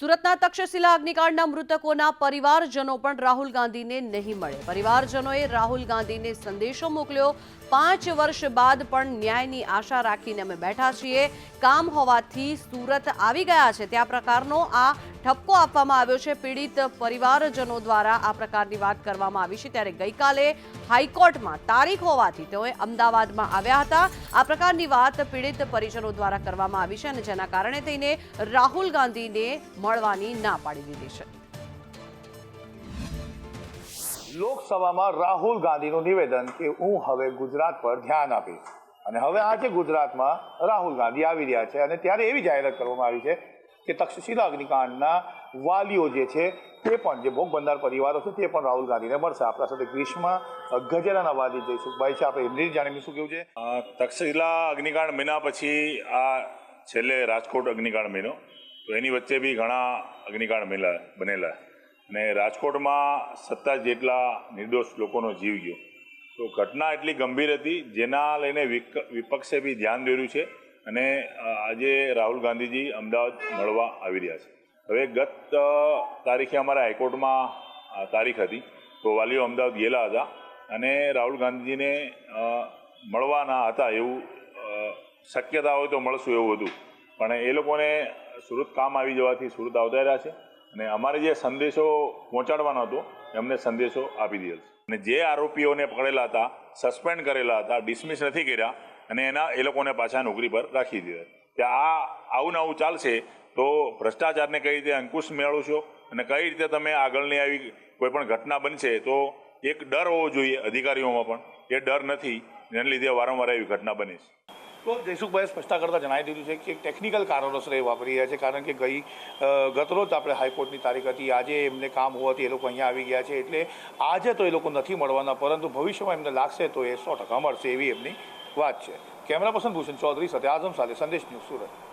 સુરતના તક્ષશિલા અગ્નિકાંડના મૃતકોના પરિવારજનો પણ રાહુલ ગાંધીને નહીં મળે. પરિવારજનોએ રાહુલ ગાંધીને સંદેશો મોકલ્યો. પાંચ વર્ષ બાદ પણ ન્યાયની આશા રાખીને અમે બેઠા છીએ. કામ હોવાથી સુરત આવી ગયા છે. ત્યાં પ્રકારનો આ ઠપકો આપવામાં આવ્યો છે. પીડિત પરિવારજનો દ્વારા આ પ્રકારની વાત કરવામાં આવી છે. ત્યારે ગઈકાલે હાઈકોર્ટમાં તારીખ હોવાથી તેઓએ અમદાવાદમાં આવ્યા હતા. આ પ્રકારની વાત પીડિત પરિજનો દ્વારા કરવામાં આવી છે અને જેના કારણે થઈને રાહુલ ગાંધીને મળવાની ના પાડી દીધી છે. લોકસભામાં રાહુલ ગાંધીનું નિવેદન કે હું હવે ગુજરાત પર ધ્યાન આપીશ. અને હવે આજે ગુજરાતમાં રાહુલ ગાંધી આવી રહ્યા છે અને ત્યારે એવી જાહેરાત કરવામાં આવી છે કે તક્ષશિલા અગ્નિકાંડના વાલીઓ જે છે તે પણ જે ભોગ બંધાર પરિવારો છે તે પણ રાહુલ ગાંધીને મળશે. આપણા સાથે ગ્રીષ્મા ગજેરાના વાલી જયસુખભાઈ છે. આપણે એમની જાણીને શું કેવું છે? તક્ષશિલા અગ્નિકાંડ મહિના પછી આ છેલ્લે રાજકોટ અગ્નિકાંડ બન્યો તો એની વચ્ચે બી ઘણા અગ્નિકાંડ મેલા બનેલા. અને રાજકોટમાં સત્તર જેટલા નિર્દોષ લોકોનો જીવ ગયો. તો ઘટના એટલી ગંભીર હતી, જેના લઈને વિપક્ષે બી ધ્યાન દોર્યું છે અને આજે રાહુલ ગાંધીજી અમદાવાદ મળવા આવી રહ્યા છે. હવે ગત તારીખે અમારા હાઈકોર્ટમાં તારીખ હતી, તો વાલીઓ અમદાવાદ ગયેલા હતા અને રાહુલ ગાંધીજીને મળવાના હતા એવું શક્યતા હોય તો મળશું એવું હતું. પણ એ લોકોને સુરત કામ આવી જવાથી સુરત આવતા રહ્યા છે. અને અમારે જે સંદેશો પહોંચાડવાનો હતો, એમને સંદેશો આપી દીધો છે. અને જે આરોપીઓને પકડેલા હતા, સસ્પેન્ડ કરેલા હતા, ડિસમિસ નથી કર્યા, અને એના એ લોકોને પાછા નોકરી પર રાખી દીધા કે આ આવું આવું ચાલશે, તો ભ્રષ્ટાચારને કઈ રીતે અંકુશ મેળવશો અને કઈ રીતે તમે આગળની આવી કોઈ પણ ઘટના બનશે? તો એક ડર હોવો જોઈએ અધિકારીઓમાં પણ. એ ડર નથી એને લીધે વારંવાર એવી ઘટના બની છે. તો જયસુખભાઈએ સ્પષ્ટતા કરતાં જણાવી દીધું છે કે ટેકનિકલ કારણોસર એ વાપરી રહ્યા છે. કારણ કે ગઈ ગતરોજ આપણે હાઈકોર્ટની તારીખ હતી. આજે એમને કામ હોવાથી એ લોકો અહીંયા આવી ગયા છે. એટલે આજે તો એ લોકો નથી મળવાના, પરંતુ ભવિષ્યમાં એમને લાગશે તો એ સો ટકા મળશે એવી એમની વાત છે. કેમેરા પર્સન ભૂષણ ચૌધરી સાથે આઝમ સાથે સંદેશ ન્યૂઝ સુરત.